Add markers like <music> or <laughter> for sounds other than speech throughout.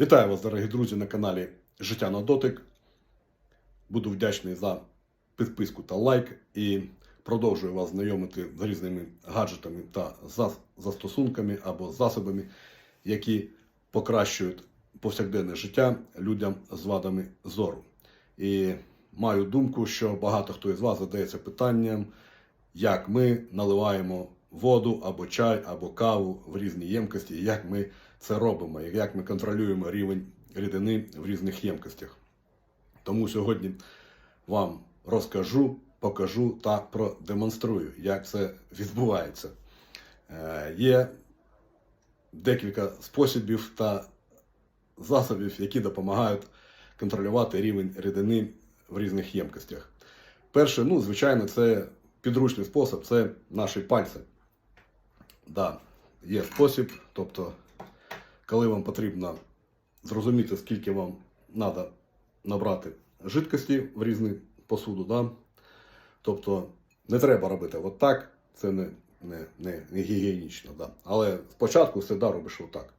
Вітаю вас, дорогі друзі, на каналі Життя на дотик. Буду вдячний за підписку та лайк і продовжую вас знайомити з різними гаджетами та застосунками або засобами, які покращують повсякденне життя людям з вадами зору. І маю думку, що багато хто із вас задається питанням, як ми наливаємо воду або чай, або каву в різні ємкості, як ми це робимо, і як ми контролюємо рівень рідини в різних ємкостях. Тому сьогодні вам розкажу, покажу та продемонструю, як це відбувається. Е, Є декілька способів та засобів, які допомагають контролювати рівень рідини в різних ємкостях. Перше, ну, звичайно, це підручний спосіб, це наші пальці. Да, є спосіб, тобто, коли вам потрібно зрозуміти, скільки вам треба набрати жидкості в різну посуду, да? тобто не треба робити от так, це не, не, не, не гігієнічно. Да? Але спочатку завжди робиш отак.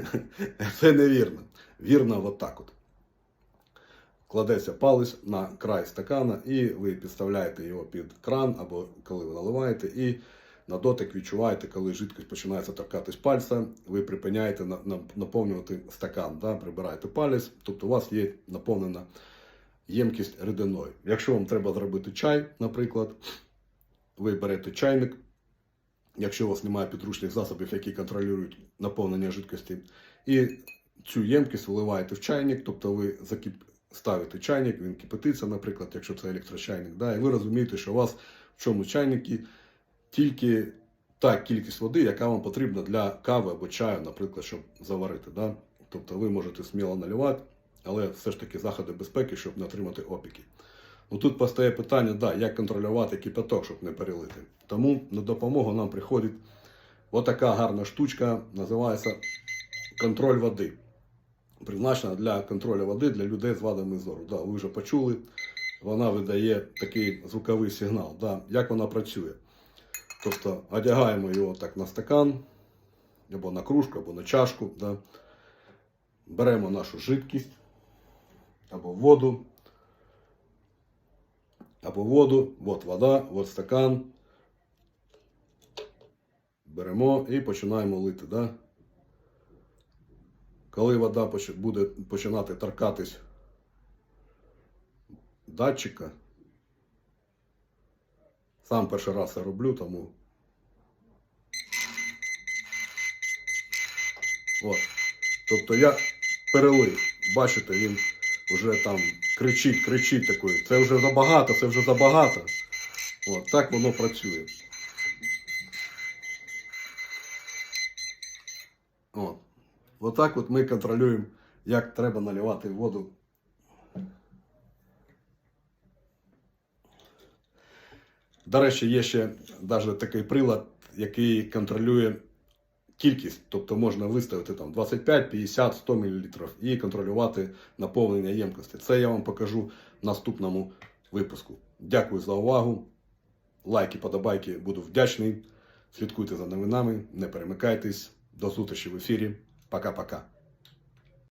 <laughs> Це невірно. Вірно отак от. Кладеться палець на край стакана, і ви підставляєте його під кран, або коли ви наливаєте, і на дотик відчуваєте, коли жидкість починається торкатись пальця, ви припиняєте на- на- наповнювати стакан, да? прибираєте палець, тобто у вас є наповнена ємкість рідиною. Якщо вам треба зробити чай, наприклад, ви берете чайник, якщо у вас немає підручних засобів, які контролюють наповнення жидкості, і цю ємкість виливаєте в чайник, тобто ви закип... ставите чайник, він кипятиться, наприклад, якщо це електрочайник, да, і ви розумієте, що у вас в цьому чайнику тільки та кількість води, яка вам потрібна для кави або чаю, наприклад, щоб заварити. Да? Тобто ви можете сміло наливати, але все ж таки заходи безпеки, щоб не отримати опіки. Ну тут постає питання, да, як контролювати кипяток, щоб не перелити. Тому на допомогу нам приходить отака гарна штучка, називається контроль води. Призначена для контролю води для людей з вадами зору. Да, ви вже почули, вона видає такий звуковий сигнал. Да, як вона працює? Тобто одягаємо його так на стакан, або на кружку, або на чашку. Да. Беремо нашу жидкість, або воду, або воду, от вода, от стакан. Беремо і починаємо лити. Да? Коли вода буде починати торкатись датчика, сам перший раз це роблю, тому. От. Тобто я перелив. Бачите, він вже там кричить, кричить такою. Це вже забагато, це вже забагато. От, так воно працює. От. Отак от ми контролюємо, як треба наливати воду. До речі, є ще навіть такий прилад, який контролює кількість, тобто можна виставити там 25, 50, 100 мл і контролювати наповнення ємкості. Це я вам покажу в наступному випуску. Дякую за увагу. Лайки, подобайки, буду вдячний. Слідкуйте за новинами, не перемикайтесь. До зустрічі в ефірі. Пока-пока.